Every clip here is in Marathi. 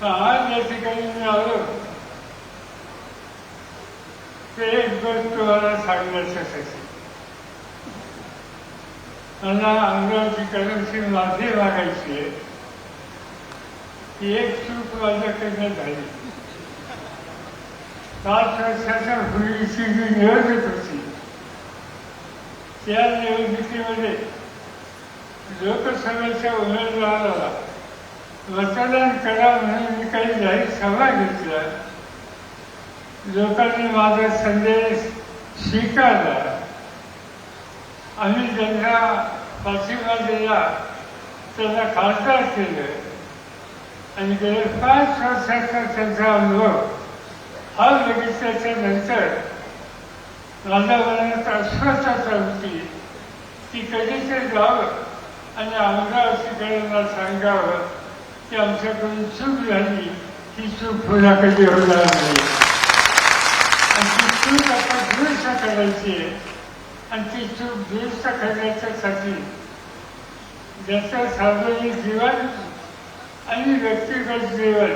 तर आज या ठिकाणी मी आलो ते एक गोष्ट तुम्हाला सांगण्यासाठी मला अमरावतीकरांची माफी मागायची आहे. एक चूक माझ्याकडनं झाली. पाच वर्षाच्या पूर्वीची जी निवडणूक होती. त्या निवडणुकीमध्ये लोकसभेच्या उमेदवाराला मतदान करा म्हणून मी काही जाहीर सभा घेतल्या लोकांनी माझा संदेश स्वीकारला. आम्ही ज्यांना पाठिंबा दिला त्यांना खासदार केलं. आणि गेले पाच वर्षाचा त्यांचा अनुभव हा बघितल्याच्या नंतर माझ्या मनात अस्वस्थता होती. की कधीतरी जावं आणि अमरावतीकरांना सांगावं. की आमच्याकडून चूक झाली ती चूक पुन्हा कधी होणार नाही आणि ती चूक आता दुरुस्त करायची आहे. आणि ती चूक दुरुस्त करण्याच्यासाठी ज्याचं सार्वजनिक जीवन आणि व्यक्तिगत जीवन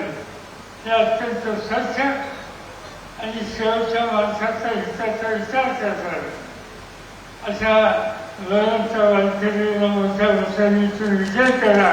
हे अत्यंत स्वच्छ आणि शेवटच्या माणसाचा हिताचा विचार करतात. अशा वरंच्या वानखेडीला मोठ्या मुसलीतून विजय करा.